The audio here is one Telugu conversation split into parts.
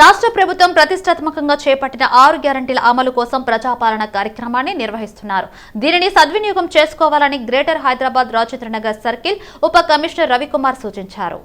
రాష్ట్ర ప్రభుత్వం ప్రతిష్టాత్మకంగా చేపట్టిన ఆరు గ్యారంటీల అమలు కోసం ప్రజాపాలన కార్యక్రమాన్ని నిర్వహిస్తున్నారు. దీనిని సద్వినియోగం చేసుకోవాలని గ్రేటర్ హైదరాబాద్ రాజేంద్రనగర్ సర్కిల్ ఉప కమిషనర్ రవికుమార్ సూచించారు.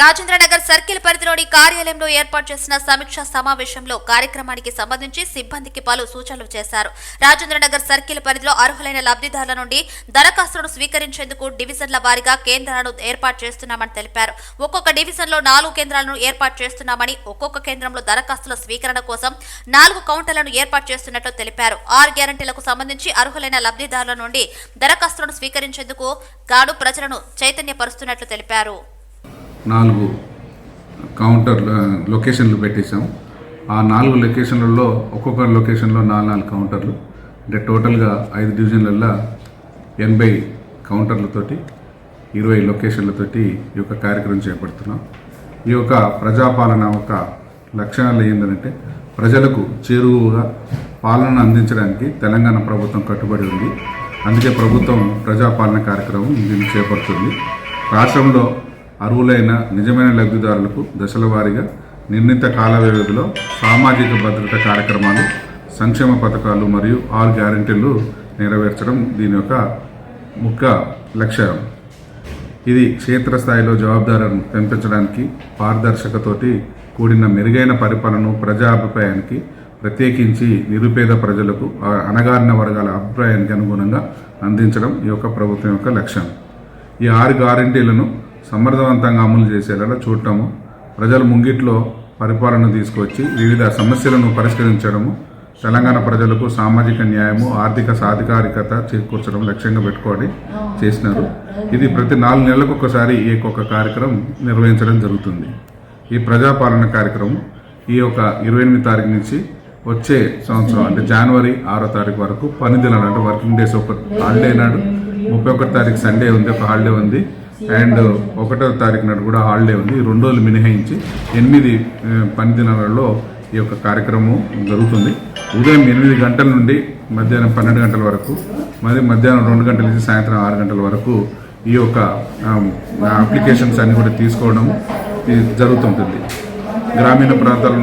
రాజేంద్రనగర్ సర్కిల్ పరిధిలోని కార్యాలయంలో ఏర్పాటు చేసిన సమీక్షా సమావేశంలో కార్యక్రమానికి సంబంధించి సిబ్బందికి పలు సూచనలు చేశారు. రాజేంద్రనగర్ సర్కిల్ పరిధిలో అర్హులైన లబ్ధిదారుల నుండి దరఖాస్తులను స్వీకరించేందుకు డివిజన్ల వారీగా కేంద్రాలను ఏర్పాటు చేస్తున్నామని తెలిపారు. ఒక్కొక్క డివిజన్లో నాలుగు కేంద్రాలను ఏర్పాటు చేస్తున్నామని ఒక్కొక్క కేంద్రంలో దరఖాస్తుల స్వీకరణ కోసం నాలుగు కౌంటర్లను ఏర్పాటు చేస్తున్నట్లు తెలిపారు. ఆరు గ్యారంటీలకు సంబంధించి అర్హులైన లబ్ధిదారుల నుండి దరఖాస్తులను స్వీకరించేందుకు గాను ప్రజలను చైతన్యపరుస్తున్నట్లు తెలిపారు. నాలుగు కౌంటర్ లొకేషన్లు పెట్టేశాం. ఆ నాలుగు లొకేషన్లలో ఒక్కొక్క లొకేషన్లో నాలుగు నాలుగు కౌంటర్లు. అంటే టోటల్గా ఐదు డివిజన్లల్లో ఎనభై కౌంటర్లతోటి ఇరవై లొకేషన్లతోటి ఈ యొక్క కార్యక్రమం చేపడుతున్నాం. ఈ యొక్క ప్రజాపాలన ఒక లక్షణాలు ఏంటంటే ప్రజలకు చేరువుగా పాలన అందించడానికి తెలంగాణ ప్రభుత్వం కట్టుబడి ఉంది. అందుకే ప్రభుత్వం ప్రజాపాలన కార్యక్రమం దీన్ని చేపడుతుంది. రాష్ట్రంలో అర్హులైన నిజమైన లబ్ధిదారులకు దశల వారీగా నిర్ణీత కాల వ్యవధిలో సామాజిక భద్రత కార్యక్రమాలు సంక్షేమ పథకాలు మరియు ఆరు గ్యారెంటీలు నెరవేర్చడం దీని యొక్క ముఖ్య లక్ష్యం. ఇది క్షేత్రస్థాయిలో జవాబుదారులను పెంపించడానికి పారదర్శకతోటి కూడిన మెరుగైన పరిపాలన ప్రజా అభిప్రాయానికి ప్రత్యేకించి నిరుపేద ప్రజలకు ఆ అణగారిన వర్గాల అభిప్రాయానికి అనుగుణంగా అందించడం ఈ యొక్క ప్రభుత్వం యొక్క లక్ష్యం. ఈ ఆరు గ్యారంటీలను సమర్థవంతంగా అమలు చేసేలా చూడటము ప్రజల ముంగిట్లో పరిపాలన తీసుకొచ్చి వివిధ సమస్యలను పరిష్కరించడము తెలంగాణ ప్రజలకు సామాజిక న్యాయము ఆర్థిక సాధికారికత చేకూర్చడం లక్ష్యంగా పెట్టుకొని చేసినారు. ఇది ప్రతి నాలుగు నెలలకు ఒకసారి ఈ యొక్క కార్యక్రమం నిర్వహించడం జరుగుతుంది. ఈ ప్రజాపాలన కార్యక్రమం ఈ యొక్క ఇరవై ఎనిమిది తారీఖు నుంచి వచ్చే సంవత్సరం అంటే జనవరి ఆరో తారీఖు వరకు పని దినాలు అంటే వర్కింగ్ డేస్ ఒక హాలిడే నాడు ముప్పై ఒకటి తారీఖు సండే ఉంది ఒక హాలిడే ఉంది. అండ్ ఒకటో తారీఖు నాడు కూడా హాలిడే ఉంది. రెండు రోజులు మినహాయించి ఎనిమిది ఆ, పని దినాలలో ఈ యొక్క కార్యక్రమం జరుగుతుంది. ఉదయం ఎనిమిది గంటల నుండి మధ్యాహ్నం పన్నెండు గంటల వరకు మరి మధ్యాహ్నం రెండు గంటల నుంచి సాయంత్రం ఆరు గంటల వరకు ఈ యొక్క అప్లికేషన్స్ అన్ని కూడా తీసుకోవడం జరుగుతుంటుంది. గ్రామీణ ప్రాంతాల్లో